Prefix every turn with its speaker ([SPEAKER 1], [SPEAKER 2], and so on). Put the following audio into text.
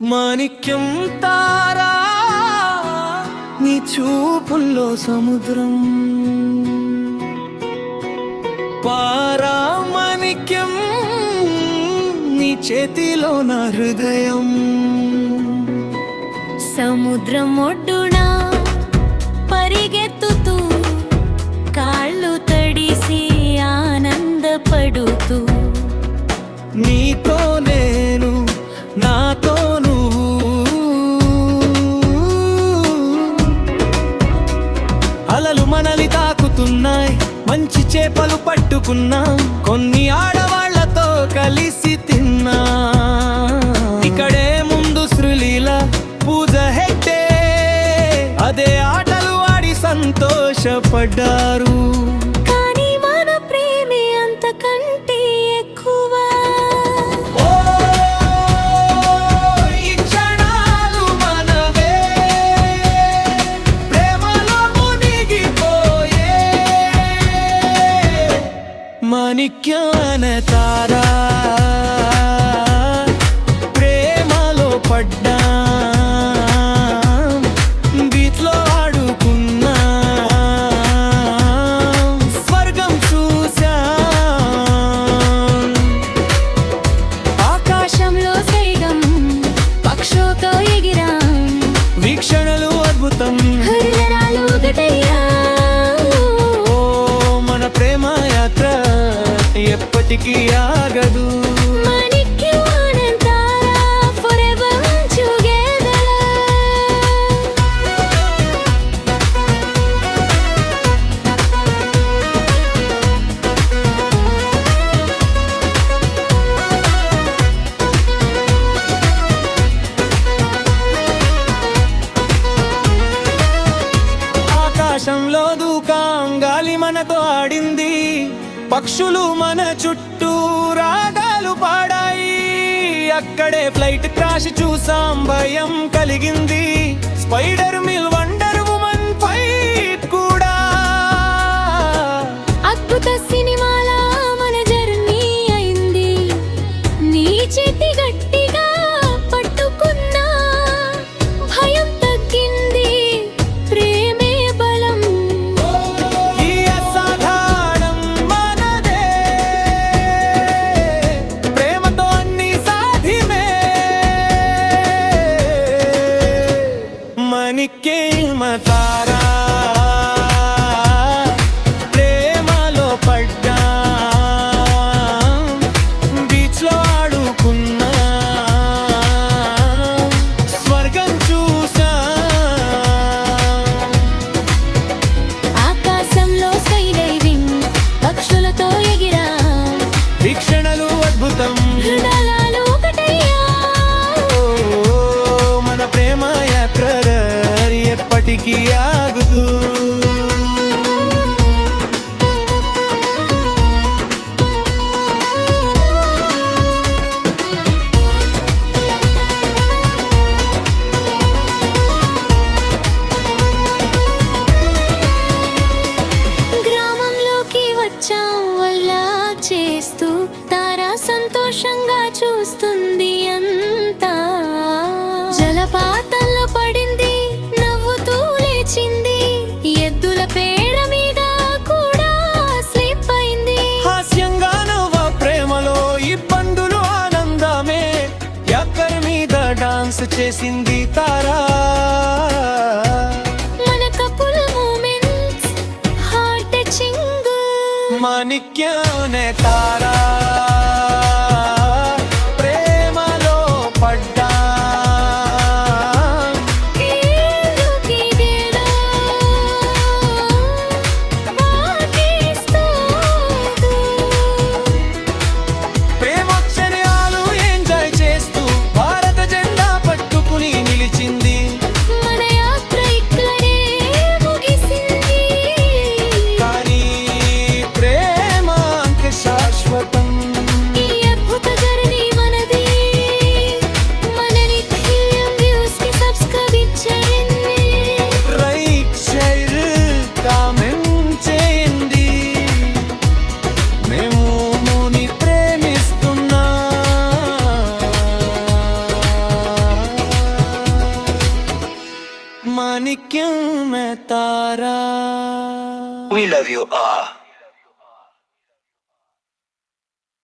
[SPEAKER 1] మాణిక్యం తారా నీ చూపుల్లో సముద్రం. పారా మాణిక్యం నీ చేతిలో నా హృదయం.
[SPEAKER 2] సముద్రం ఒడ్డునా
[SPEAKER 1] పరిగెత్తు మంచి చేపలు పట్టుకున్నా కొన్ని ఆడవాళ్ళతో కలిసి తిన్నా. ఇక్కడే ముందు సృలీల పూజ హెట్టే అదే ఆటలు ఆడి సంతోషపడ్డారు. മാനിക്കാന താരാ నాటికి ఆగదు. ఆకాశంలో దూకాం గాలి మనతో ఆడింది. పక్షులు మన చుట్టూ రాగాలు పాడాయి. అక్కడే ఫ్లైట్ క్రాష్ చూసాం భయం కలిగింది. స్పైడర్ మిల్ તારા మనసు చేసింది తారా. మాణిక్యం తార. मानिक्यम मैं Tara
[SPEAKER 3] we love you uh